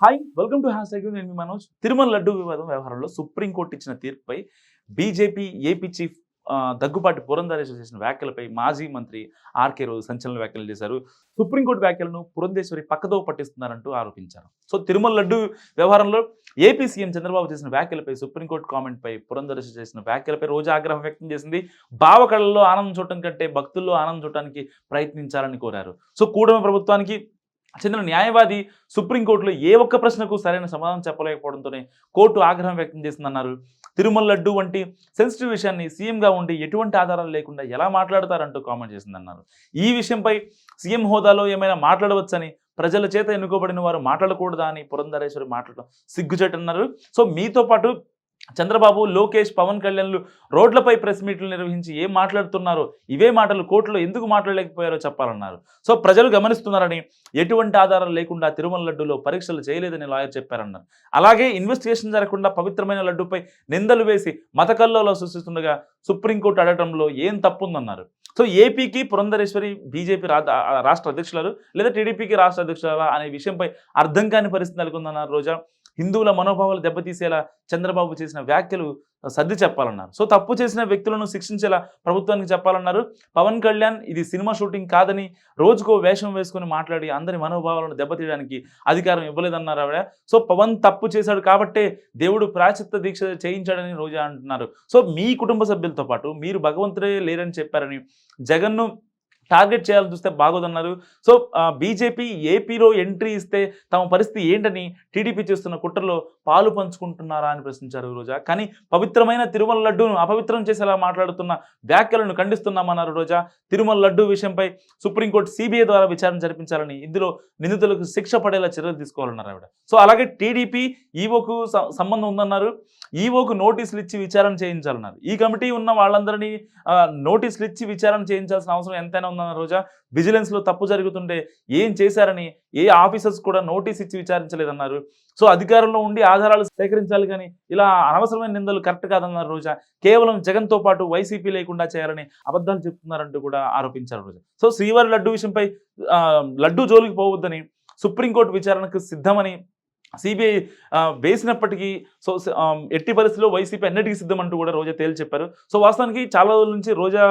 Hi welcome to hashtag నేను మనోజ్. తిరుమల లడ్డు వివాదం వ్యవహారంలో సుప్రీంకోర్టు ఇచ్చిన తీర్పుపై బీజేపీ ఏపీ చీఫ్ ఆ, దగ్గుపాటి పురంధరేశ్వరి చేసిన వ్యాఖ్యలపై మాజీ మంత్రి ఆర్కే రోజు సంచలన వ్యాఖ్యలు చేశారు. సుప్రీంకోర్టు వ్యాఖ్యలను పురంధేశ్వరి పక్కదో పట్టిస్తున్నారంటూ ఆరోపించారు. సో తిరుమల లడ్డు వ్యవహారంలో ఏపీ సీఎం చంద్రబాబు చేసిన వ్యాఖ్యలపై సుప్రీంకోర్టు కామెంట్పై పురంధరేశ్వరి చేసిన వ్యాఖ్యలపై రోజు ఆగ్రహం వ్యక్తం చేసింది. భావకళల్లో ఆనందం చూడటం కంటే భక్తుల్లో ఆనందం చూడటానికి ప్రయత్నించాలని కోరారు. సో కూటమి ప్రభుత్వానికి చెందిన న్యాయవాది సుప్రీంకోర్టులో ఏ ఒక్క ప్రశ్నకు సరైన సమాధానం చెప్పలేకపోవడంతోనే కోర్టు ఆగ్రహం వ్యక్తం చేసిందన్నారు. తిరుమల లడ్డు వంటి సెన్సిటివ్ విషయాన్ని సీఎంగా ఉండి ఎటువంటి ఆధారాలు లేకుండా ఎలా మాట్లాడతారంటూ కామెంట్ చేసిందన్నారు. ఈ విషయంపై సీఎం హోదాలో ఏమైనా మాట్లాడవచ్చని ప్రజల చేత ఎన్నుకోబడిన వారు మాట్లాడకూడదా అని పురంధరేశ్వరి మాట్లాడడం సిగ్గుచేటన్నారు. సో మీతో పాటు చంద్రబాబు లోకేష్ పవన్ కళ్యాణ్లు రోడ్లపై ప్రెస్ మీట్లు నిర్వహించి ఏం మాట్లాడుతున్నారో ఇవే మాటలు కోర్టులో ఎందుకు మాట్లాడలేకపోయారో చెప్పాలన్నారు. సో ప్రజలు గమనిస్తున్నారని ఎటువంటి ఆధారాలు లేకుండా తిరుమల లడ్డూలో పరీక్షలు చేయలేదని లాయర్ చెప్పారన్నారు. అలాగే ఇన్వెస్టిగేషన్ జరగకుండా పవిత్రమైన లడ్డూపై నిందలు వేసి మతకల్లోలో సృష్టిస్తుండగా సుప్రీంకోర్టు అడగడంలో ఏం తప్పుందన్నారు. సో ఏపీకి పురంధరేశ్వరి బీజేపీ రా రాష్ట్ర అధ్యక్షురాలు లేదా టీడీపీకి రాష్ట్ర అధ్యక్షులారా అనే విషయంపై అర్థం కాని పరిస్థితి నెలకొందన్నారు రోజా. హిందువుల మనోభావాలు దెబ్బతీసేలా చంద్రబాబు చేసిన వ్యాఖ్యలు సర్ది చెప్పాలన్నారు. సో తప్పు చేసిన వ్యక్తులను శిక్షించేలా ప్రభుత్వానికి చెప్పాలన్నారు. పవన్ కళ్యాణ్ ఇది సినిమా షూటింగ్ కాదని రోజుకో వేషం వేసుకొని మాట్లాడి అందరి మనోభావాలను దెబ్బతీయడానికి అధికారం ఇవ్వలేదన్నారు ఆవిడ. సో పవన్ తప్పు చేశాడు కాబట్టే దేవుడు ప్రాచిత్త దీక్ష చేయించాడని రోజా అంటున్నారు. సో మీ కుటుంబ సభ్యులతో పాటు మీరు భగవంతుడే లేరని చెప్పారని జగన్ను టార్గెట్ చేయాలని చూస్తే బాగోదన్నారు. సో బీజేపీ ఏపీలో ఎంట్రీ ఇస్తే తమ పరిస్థితి ఏంటని టీడీపీ చేస్తున్న కుట్రలో పాలు పంచుకుంటున్నారా అని ప్రశ్నించారు రోజా. కానీ పవిత్రమైన తిరుమల లడ్డూను అపవిత్రం చేసేలా మాట్లాడుతున్న వ్యాఖ్యలను ఖండిస్తున్నామన్నారు రోజా. తిరుమల లడ్డు విషయంపై సుప్రీంకోర్టు సిబిఐ ద్వారా విచారణ జరిపించాలని ఇందులో నిందితులకు శిక్ష పడేలా చర్యలు తీసుకోవాలన్నారు ఆవిడ. సో అలాగే టీడీపీ ఈవోకు సంబంధం ఉందన్నారు. ఈవోకు నోటీసులు ఇచ్చి విచారణ చేయించాలన్నారు. ఈ కమిటీ ఉన్న వాళ్ళందరినీ నోటీసులు ఇచ్చి విచారణ చేయించాల్సిన అవసరం ఎంతైనా ఉన్న రోజా? విజిలెన్స్లో తప్పు జరుగుతుంటే ఏం చేశారని ఏ ఆఫీసర్స్ కూడా నోటీస్ ఇచ్చి విచారించలేదన్నారు. సో అధికారంలో ఉండి ఆధారాలు సేకరించాలి కానీ ఇలా అనవసరమైన నిందలు కరెక్ట్ కాదన్నారు రోజా? కేవలం జగన్తో పాటు వైసీపీ లేకుండా చేయాలని అబద్ధాలు చెప్తున్నారంటూ కూడా ఆరోపించారు రోజా. సో శ్రీవారి లడ్డు విషయంపై లడ్డు జోలికి పోవద్దని సుప్రీంకోర్టు విచారణకు సిద్ధమని సిబిఐ వేసినప్పటికీ సో ఎట్టి పరిస్థితిలో వైసీపీ అన్నిటికీ సిద్ధం అంటూ కూడా రోజా తేల్చి చెప్పారు. సో వాస్తవానికి చాలా రోజుల నుంచి రోజా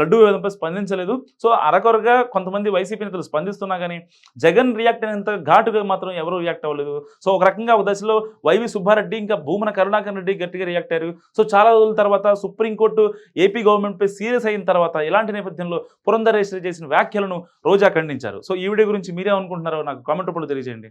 లడ్డు వివాదంపై స్పందించలేదు. సో అరకొరగా కొంతమంది వైసీపీ నేతలు స్పందిస్తున్నా కానీ జగన్ రియాక్ట్ అయినంత ఘాటుగా మాత్రం ఎవరు రియాక్ట్ అవ్వలేదు. సో ఒక రకంగా ఒక దశలో వైవి సుబ్బారెడ్డి ఇంకా భూమన కరుణాకర్ రెడ్డి గట్టిగా రియాక్ట్ అయ్యారు. సో చాలా రోజుల తర్వాత సుప్రీంకోర్టు ఏపీ గవర్నమెంట్పై సీరియస్ అయిన తర్వాత ఇలాంటి నేపథ్యంలో పురంధరేశ్వరి చేసిన వ్యాఖ్యలను రోజా ఖండించారు. సో ఈ వీడియో గురించి మీరే అనుకుంటున్నారో నాకు కామెంట్ రూపంలో తెలియజేయండి.